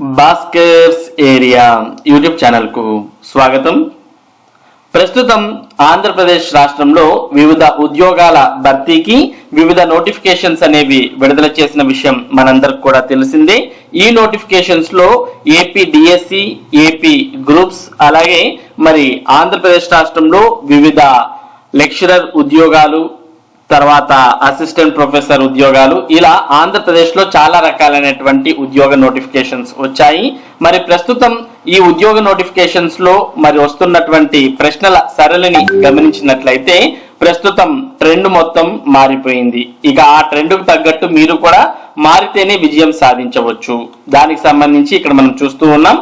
Bhaskar's area YouTube ఛానల్కు స్వాగతం. ప్రస్తుతం ఆంధ్రప్రదేశ్ రాష్ట్రంలో వివిధ ఉద్యోగాల భర్తీకి వివిధ నోటిఫికేషన్స్ అనేవి విడుదల చేసిన విషయం మనందరికి కూడా తెలిసిందే. ఈ నోటిఫికేషన్స్లో ఏపీ డిఎస్సి ఏపీ గ్రూప్స్ అలాగే మరి ఆంధ్రప్రదేశ్ రాష్ట్రంలో వివిధ లెక్చరర్ ఉద్యోగాలు తర్వాత అసిస్టెంట్ ప్రొఫెసర్ ఉద్యోగాలు. ఇలా ఆంధ్రప్రదేశ్లో చాలా రకాలైనటువంటి ఉద్యోగ నోటిఫికేషన్స్ వచ్చాయి. మరి ప్రస్తుతం ఈ ఉద్యోగ నోటిఫికేషన్స్లో మరి వస్తున్నటువంటి ప్రశ్నల సరళిని గమనించినట్లయితే ప్రస్తుతం ట్రెండ్ మొత్తం మారిపోయింది. ఇక ఆ ట్రెండ్కు తగ్గట్టు మీరు కూడా మారితేనే విజయం సాధించవచ్చు. దానికి సంబంధించి ఇక్కడ మనం చూస్తూ ఉన్నాం.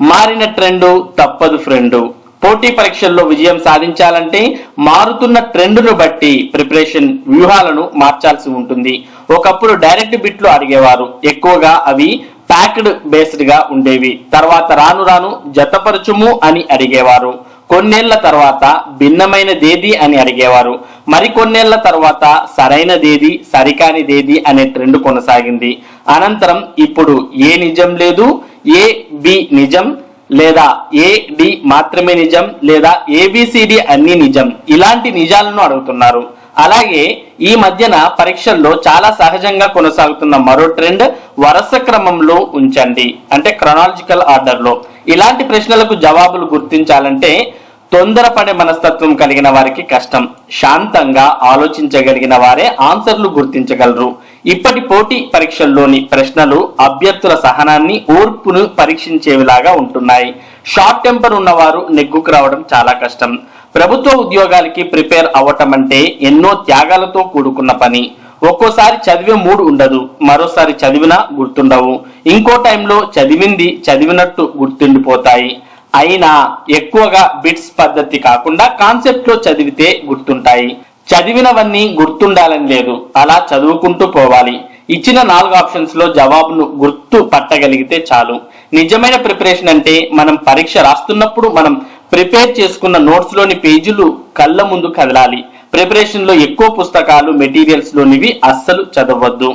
మారిన ట్రెండ్ తప్పదు ఫ్రెండు పోటీ పరీక్షల్లో విజయం సాధించాలంటే మారుతున్న ట్రెండ్ను బట్టి ప్రిపరేషన్ వ్యూహాలను మార్చాల్సి ఉంటుంది. ఒకప్పుడు డైరెక్ట్ బిట్లు అడిగేవారు. ఎక్కువగా అవి ప్యాక్డ్ బేస్డ్గా ఉండేవి. తర్వాత రాను రాను జతపరచుము అని అడిగేవారు. కొన్నేళ్ళ తర్వాత భిన్నమైనదేది అని అడిగేవారు. మరికొన్నేళ్ళ తర్వాత సరైనదేది సరికానిదేది అనే ట్రెండ్ కొనసాగింది. అనంతరం ఇప్పుడు ఏ నిజం లేదు ఏ బి నిజం లేదా ఏ డి మాత్రమే నిజం లేదా ఏబిసిడి అన్ని నిజం. ఇలాంటి నిజాలను అడుగుతున్నారు. అలాగే ఈ మధ్యన పరీక్షల్లో చాలా సహజంగా కొనసాగుతున్న మరో ట్రెండ్ వరుస క్రమంలో ఉంచండి. అంటే క్రొనాలజికల్ ఆర్డర్లో ఇలాంటి ప్రశ్నలకు జవాబులు గుర్తించాలంటే తొందరపడే మనస్తత్వం కలిగిన వారికి కష్టం. శాంతంగా ఆలోచించగలిగిన వారే ఆన్సర్లు గుర్తించగలరు. ఇప్పటి పోటీ పరీక్షల్లోని ప్రశ్నలు అభ్యర్థుల సహనాన్ని ఓర్పును పరీక్షించేవిలాగా ఉంటున్నాయి. షార్ట్ టెంపర్ ఉన్నవారు నెగ్గుకు రావడం చాలా కష్టం. ప్రభుత్వ ఉద్యోగాలకి ప్రిపేర్ అవ్వటం అంటే ఎన్నో త్యాగాలతో కూడుకున్న పని. ఒక్కోసారి చదివే మూడు ఉండదు మరోసారి చదివినా గుర్తుండవు. ఇంకో టైంలో చదివింది చదివినట్టు గుర్తుండిపోతాయి. అయినా ఎక్కువగా బిట్స్ పద్ధతి కాకుండా కాన్సెప్ట్లో చదివితే గుర్తుంటాయి. చదివినవన్నీ గుర్తుండాలని లేదు. అలా చదువుకుంటూ పోవాలి. ఇచ్చిన నాలుగు ఆప్షన్స్లో జవాబును గుర్తు పట్టగలిగితే చాలు. నిజమైన ప్రిపరేషన్ అంటే మనం పరీక్ష రాస్తున్నప్పుడు మనం ప్రిపేర్ చేసుకున్న నోట్స్లోని పేజీలు కళ్ళ ముందు కదలాలి. ప్రిపరేషన్లో ఎక్కువ పుస్తకాలు మెటీరియల్స్ లోనివి అస్సలు చదవద్దు.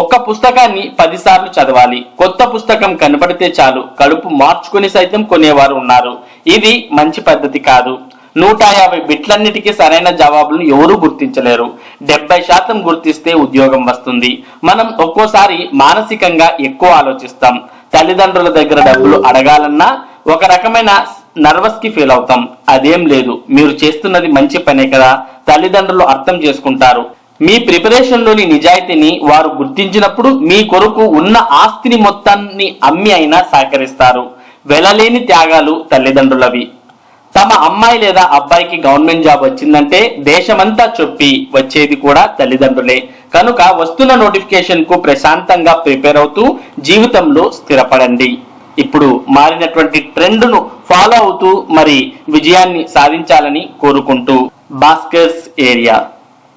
ఒక్క పుస్తకాన్ని పదిసార్లు చదవాలి. కొత్త పుస్తకం కనపడితే చాలు కడుపు మార్చుకుని సైతం కొనేవారు ఉన్నారు. ఇది మంచి పద్ధతి కాదు. నూట యాభై బిట్లన్నిటికీ సరైన జవాబులను ఎవరూ గుర్తించలేరు. డెబ్బై శాతం గుర్తిస్తే ఉద్యోగం వస్తుంది. మనం ఒక్కోసారి మానసికంగా ఎక్కువ ఆలోచిస్తాం. తల్లిదండ్రుల దగ్గర డబ్బులు అడగాలన్నా ఒక రకమైన నర్వస్కి ఫీల్ అవుతాం అదేం లేదు. మీరు చేస్తున్నది మంచి పనే కదా. తల్లిదండ్రులు అర్థం చేసుకుంటారు. మీ ప్రిపరేషన్లోని నిజాయితీని వారు గుర్తించినప్పుడు మీ కొరకు ఉన్న ఆస్తిని మొత్తాన్ని అమ్మి అయినా సహకరిస్తారు. వెలలేని త్యాగాలు తల్లిదండ్రులవి. తమ అమ్మాయి లేదా అబ్బాయికి గవర్నమెంట్ జాబ్ వచ్చిందంటే దేశమంతా చొప్పి వచ్చేది కూడా తల్లిదండ్రులే. కనుక వస్తున్న నోటిఫికేషన్కు ప్రశాంతంగా ప్రిపేర్ అవుతూ జీవితంలో స్థిరపడండి. ఇప్పుడు మారినటువంటి ట్రెండ్ను ఫాలో అవుతూ మరి విజయాన్ని సాధించాలని కోరుకుంటూ. Bhaskar's area.